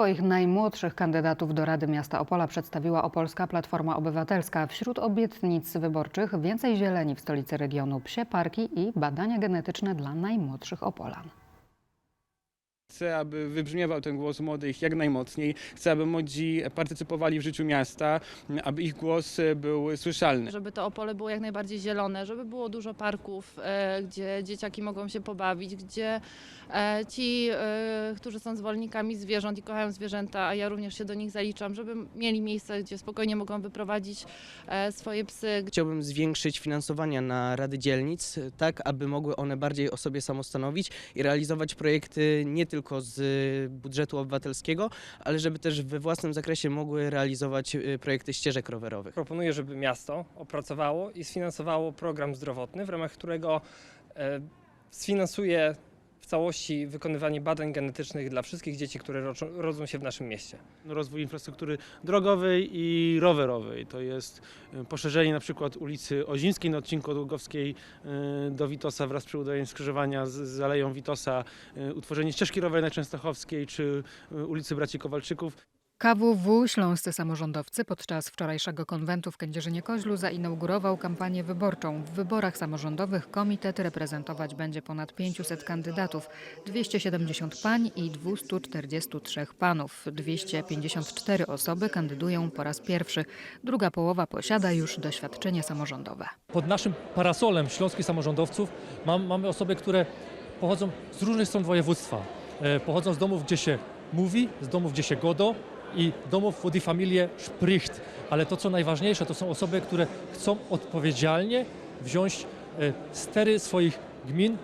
Swoich najmłodszych kandydatów do Rady Miasta Opola przedstawiła Opolska Platforma Obywatelska. Wśród obietnic wyborczych więcej zieleni w stolicy regionu, psie parki i badania genetyczne dla najmłodszych Opolan. Chcę, aby wybrzmiewał ten głos młodych jak najmocniej. Chcę, aby młodzi partycypowali w życiu miasta, aby ich głos był słyszalny. żeby to Opole było jak najbardziej zielone, żeby było dużo parków, e, gdzie dzieciaki mogą się pobawić, gdzie e, ci, e, którzy są zwolennikami zwierząt i kochają zwierzęta, a ja również się do nich zaliczam, żeby mieli miejsce, gdzie spokojnie mogą wyprowadzić swoje psy, Chciałbym zwiększyć finansowania na rady dzielnic, tak aby mogły one bardziej o sobie samostanowić i realizować projekty nie tylko z budżetu obywatelskiego, ale żeby też we własnym zakresie mogły realizować y, projekty ścieżek rowerowych. Proponuję, żeby miasto opracowało i sfinansowało program zdrowotny, w ramach którego e, sfinansuje całości wykonywanie badań genetycznych dla wszystkich dzieci, które rodzą się w naszym mieście. rozwój infrastruktury drogowej i rowerowej. To jest e, poszerzenie na przykład ulicy Ozińskiej na odcinku od Ługowskiej e, do Witosa wraz z przebudowaniem skrzyżowania z Aleją Witosa, e, utworzenie ścieżki rowerowej na Częstochowskiej czy ulicy Braci Kowalczyków. KWW Śląscy Samorządowcy podczas wczorajszego konwentu w Kędzierzynie-Koźlu zainaugurował kampanię wyborczą. W wyborach samorządowych komitet reprezentować będzie ponad 500 kandydatów, 270 pań i 243 panów. 254 osoby kandydują po raz pierwszy. Druga połowa posiada już doświadczenie samorządowe. pod naszym parasolem śląskich samorządowców mam, mamy osoby, które pochodzą z różnych stron województwa. E, pochodzą z domów, gdzie się mówi, z domów, gdzie się godo i domów, wo die Familie spricht. Ale to, co najważniejsze, to są osoby, które chcą odpowiedzialnie wziąć e, stery swoich gmin,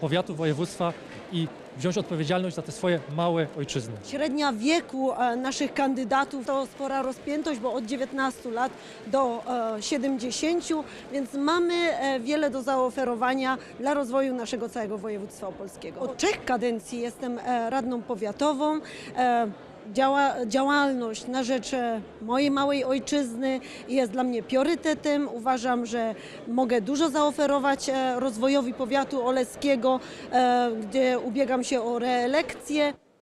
powiatów, województwa i wziąć odpowiedzialność za te swoje małe ojczyzny. Średnia wieku e, naszych kandydatów to spora rozpiętość, bo od 19 lat do e, 70, więc mamy e, wiele do zaoferowania dla rozwoju naszego całego województwa opolskiego. Od trzech kadencji jestem e, radną powiatową. Działa, działalność na rzecz e, mojej małej ojczyzny jest dla mnie priorytetem. Uważam, że mogę dużo zaoferować e, rozwojowi powiatu oleskiego, e, gdzie ubiegam się o reelekcję.